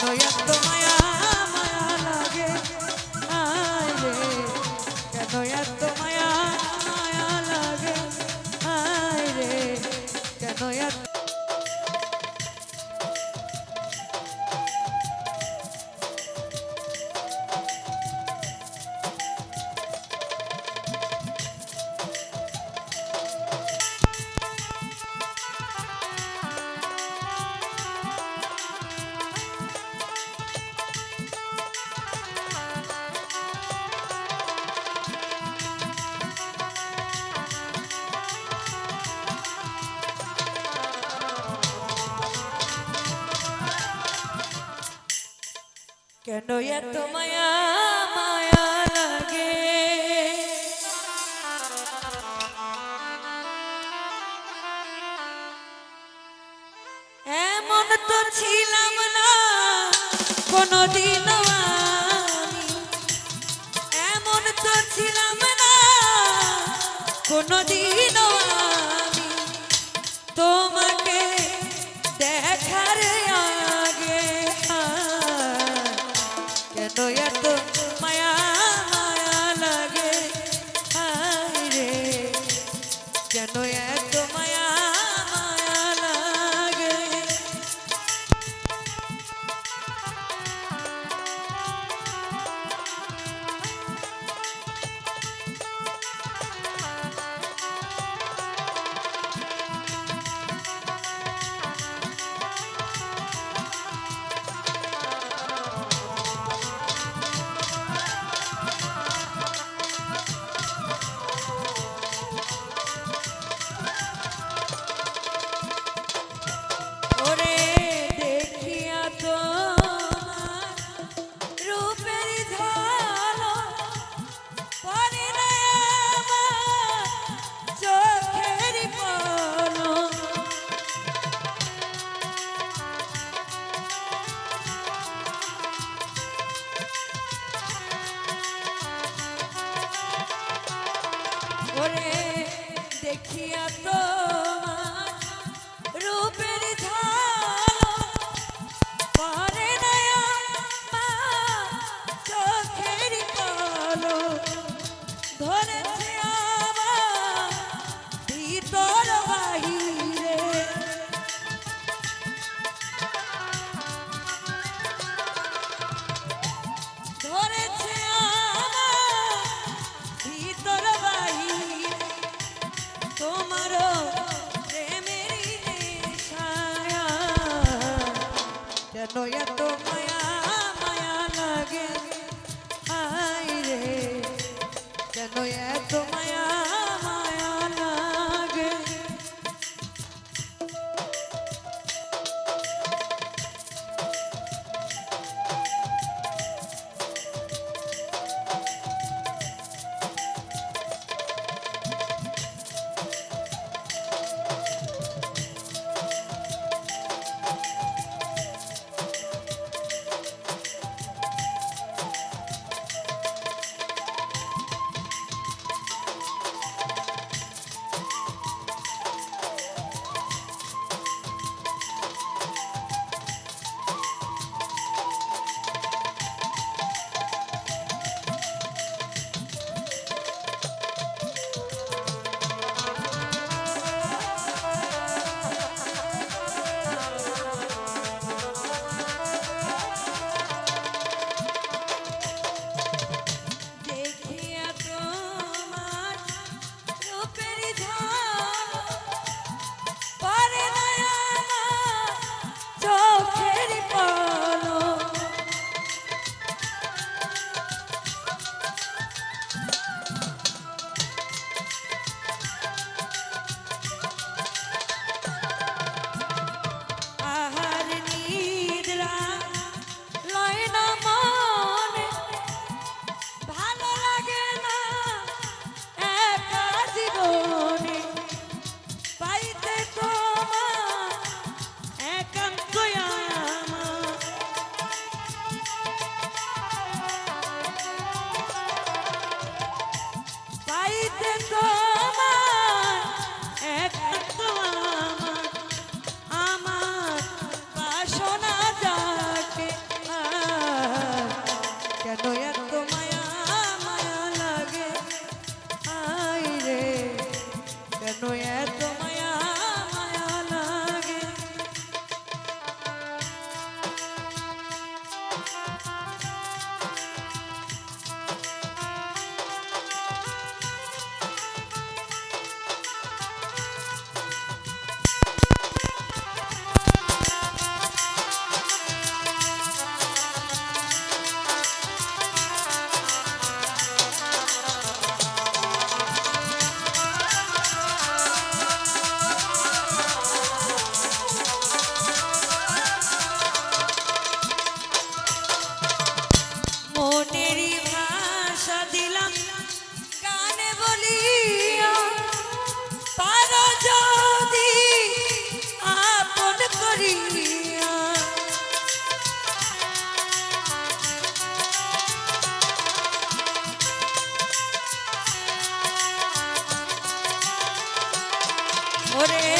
soy acto mayor. কেন এত মায়া মায়া লাগে? এমন তো ছিলাম না কোনদিন এমন তো ছিলাম না কোনদিন Toyota. ওরে দেখিয়া তো ¡Ore!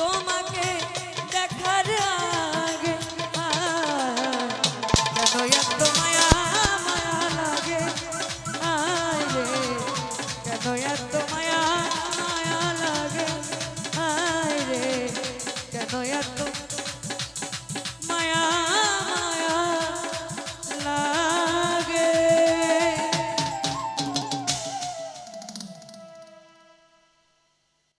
তোমাকে দেখার আগে কেন এত মায়া মায়া লাগে, আয় কেন এত মায়া মায়া লাগে, আয় রে। কেন এত